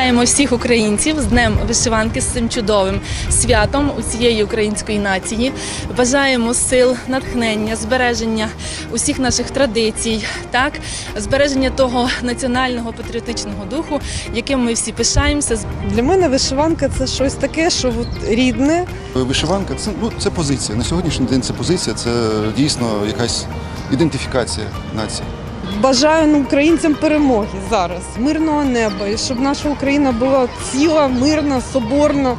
Вітаємо всіх українців з Днем вишиванки з цим чудовим святом усієї української нації. Бажаємо сил, натхнення, збереження усіх наших традицій, так збереження того національного патріотичного духу, яким ми всі пишаємося. Для мене вишиванка це щось таке, що от рідне. Вишиванка це, ну, це позиція. На сьогоднішній день це позиція, це дійсно якась ідентифікація нації. Бажаю українцям перемоги зараз, мирного неба, і щоб наша Україна була ціла, мирна, соборна.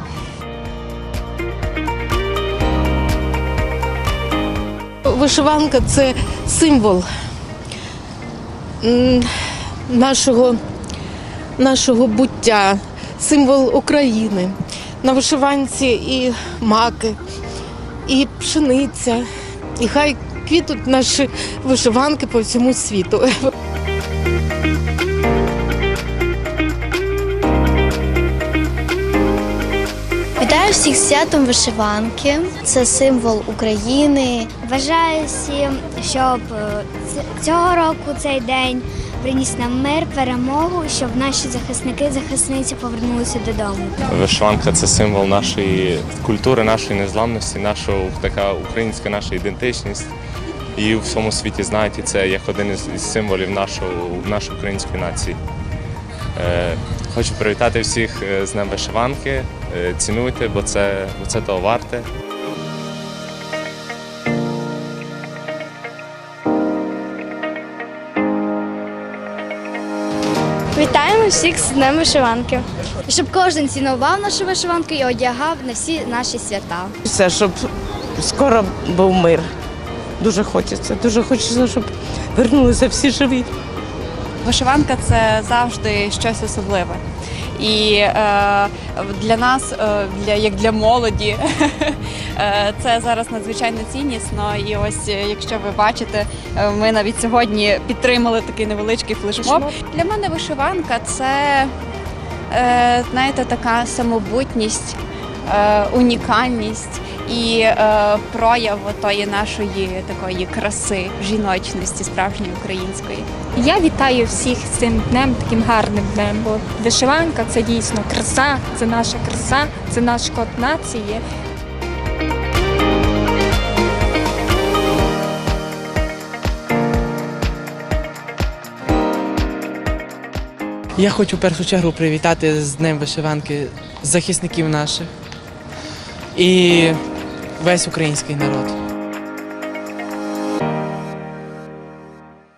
Вишиванка це символ нашого, нашого буття, символ України. На вишиванці і маки, і пшениця. І хай квітуть наші вишиванки по всьому світу. Вітаю всіх святом вишиванки. Це символ України. Бажаю всім, щоб е, цього року цей день приніс нам мир, перемогу, щоб наші захисники, захисниці повернулися додому. Вишиванка це символ нашої культури, нашої незламності, нашого така українська наша ідентичність. І у всьому світі знають і це як один із, символів нашого, нашої української нації. Е, хочу привітати всіх е, з Днем вишиванки. Е, цінуйте, бо це, бо це того варте. Вітаємо всіх з Днем вишиванки. Щоб кожен цінував нашу вишиванку і одягав на всі наші свята. Все, щоб скоро був мир. Дуже хочеться. Дуже хочеться, щоб вернулися всі живі. Вишиванка це завжди щось особливе. І е, для нас, е, для, як для молоді, е, це зараз надзвичайно ціннісно. І ось, е, якщо ви бачите, е, ми навіть сьогодні підтримали такий невеличкий флешмоб. Для мене вишиванка це, е, знаєте, така самобутність, е, унікальність і е, прояв тої нашої такої краси, жіночності, справжньої української. Я вітаю всіх з цим днем, таким гарним днем, бо вишиванка це дійсно краса, це наша краса, це наш код нації. Я хочу в першу чергу привітати з Днем вишиванки захисників наших і весь український народ.